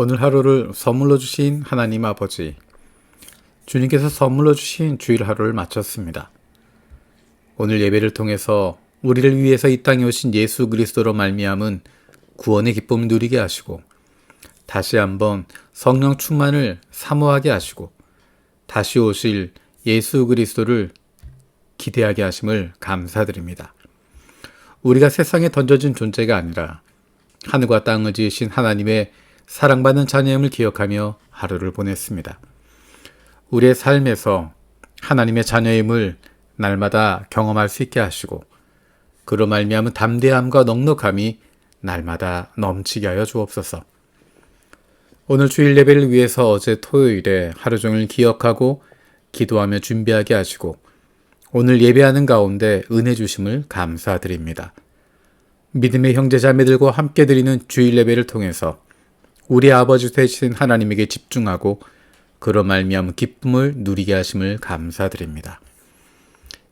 오늘 하루를 선물로 주신 하나님 아버지, 주님께서 선물로 주신 주일 하루를 마쳤습니다. 오늘 예배를 통해서 우리를 위해서 이 땅에 오신 예수 그리스도로 말미암은 구원의 기쁨을 누리게 하시고 다시 한번 성령 충만을 사모하게 하시고 다시 오실 예수 그리스도를 기대하게 하심을 감사드립니다. 우리가 세상에 던져진 존재가 아니라 하늘과 땅을 지으신 하나님의 사랑받는 자녀임을 기억하며 하루를 보냈습니다. 우리의 삶에서 하나님의 자녀임을 날마다 경험할 수 있게 하시고 그로 말미암은 담대함과 넉넉함이 날마다 넘치게 하여 주옵소서. 오늘 주일 예배를 위해서 어제 토요일에 하루 종일 기억하고 기도하며 준비하게 하시고 오늘 예배하는 가운데 은혜 주심을 감사드립니다. 믿음의 형제 자매들과 함께 드리는 주일 예배를 통해서 우리 아버지 되신 하나님에게 집중하고 그로 말미암은 기쁨을 누리게 하심을 감사드립니다.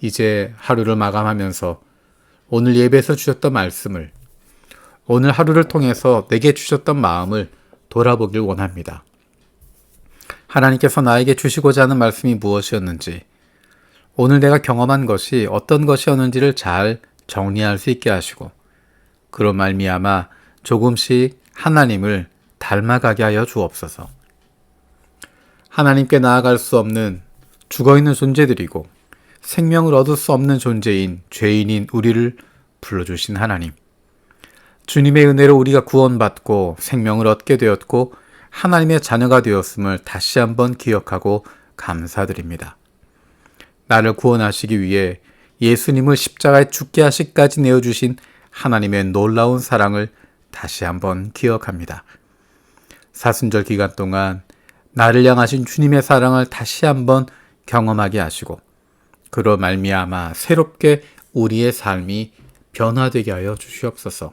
이제 하루를 마감하면서 오늘 예배에서 주셨던 말씀을 오늘 하루를 통해서 내게 주셨던 마음을 돌아보길 원합니다. 하나님께서 나에게 주시고자 하는 말씀이 무엇이었는지, 오늘 내가 경험한 것이 어떤 것이었는지를 잘 정리할 수 있게 하시고, 그런 말미암아 조금씩 하나님을 닮아가게 하여 주옵소서. 하나님께 나아갈 수 없는 죽어 있는 존재들이고 생명을 얻을 수 없는 존재인 죄인인 우리를 불러주신 하나님. 주님의 은혜로 우리가 구원받고 생명을 얻게 되었고 하나님의 자녀가 되었음을 다시 한번 기억하고 감사드립니다. 나를 구원하시기 위해 예수님을 십자가에 죽게 하시까지 내어주신 하나님의 놀라운 사랑을 다시 한번 기억합니다. 사순절 기간 동안 나를 향하신 주님의 사랑을 다시 한번 경험하게 하시고 그로 말미암아 새롭게 우리의 삶이 변화되게 하여 주시옵소서.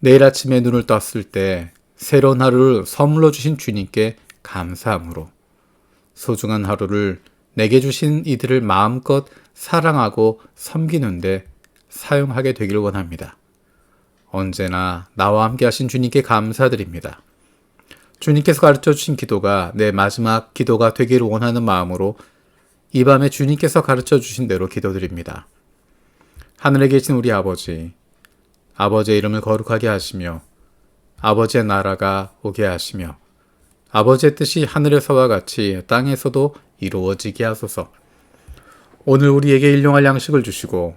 내일 아침에 눈을 떴을 때 새로운 하루를 선물로 주신 주님께 감사함으로 소중한 하루를 내게 주신 이들을 마음껏 사랑하고 섬기는데 사용하게 되길 원합니다. 언제나 나와 함께 하신 주님께 감사드립니다. 주님께서 가르쳐 주신 기도가 내 마지막 기도가 되기를 원하는 마음으로 이 밤에 주님께서 가르쳐 주신 대로 기도드립니다. 하늘에 계신 우리 아버지, 아버지의 이름을 거룩하게 하시며 아버지의 나라가 오게 하시며 아버지의 뜻이 하늘에서와 같이 땅에서도 이루어지게 하소서. 오늘 우리에게 일용할 양식을 주시고